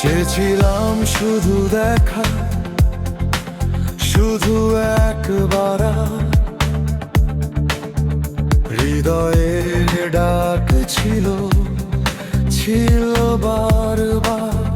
চেয়েছিলাম শুধু দেখা শুধু একবার। হৃদয়ের ডাক ছিল ছিল বারবার।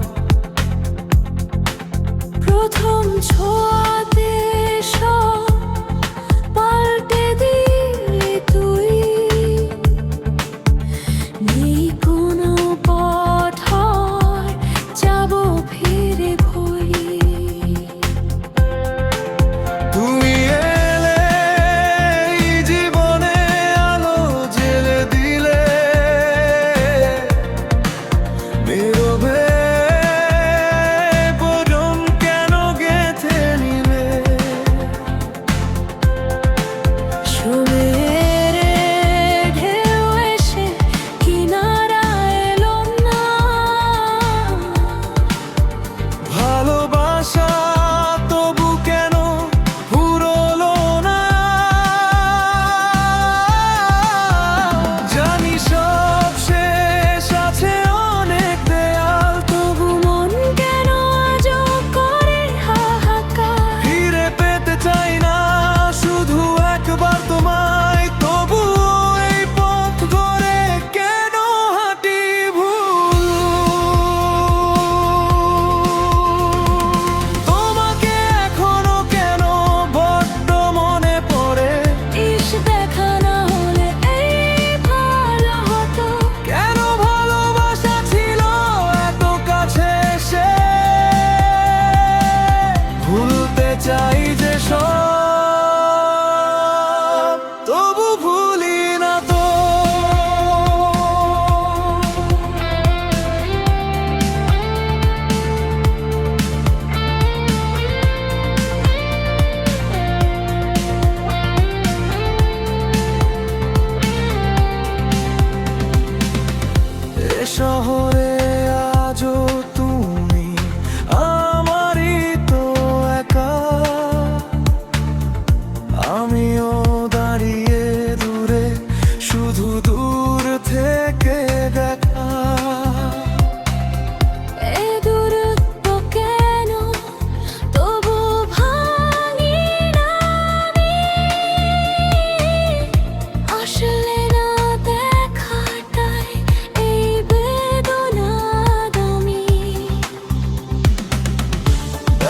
So.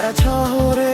সারা শহরে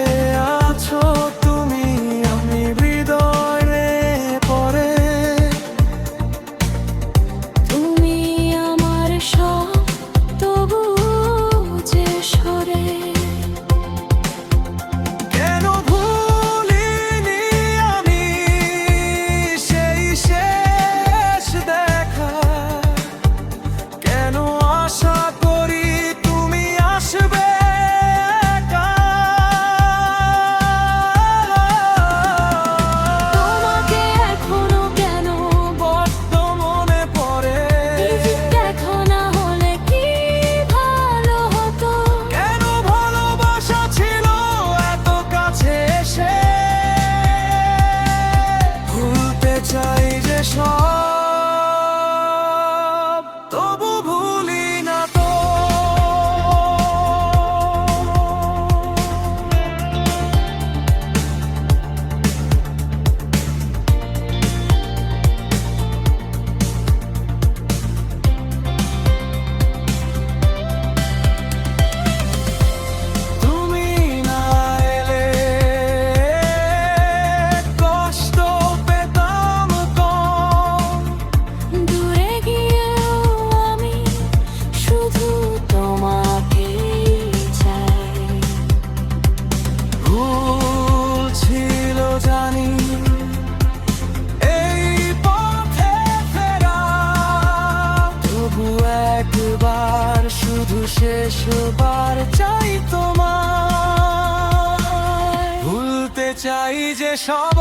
চাই যে সব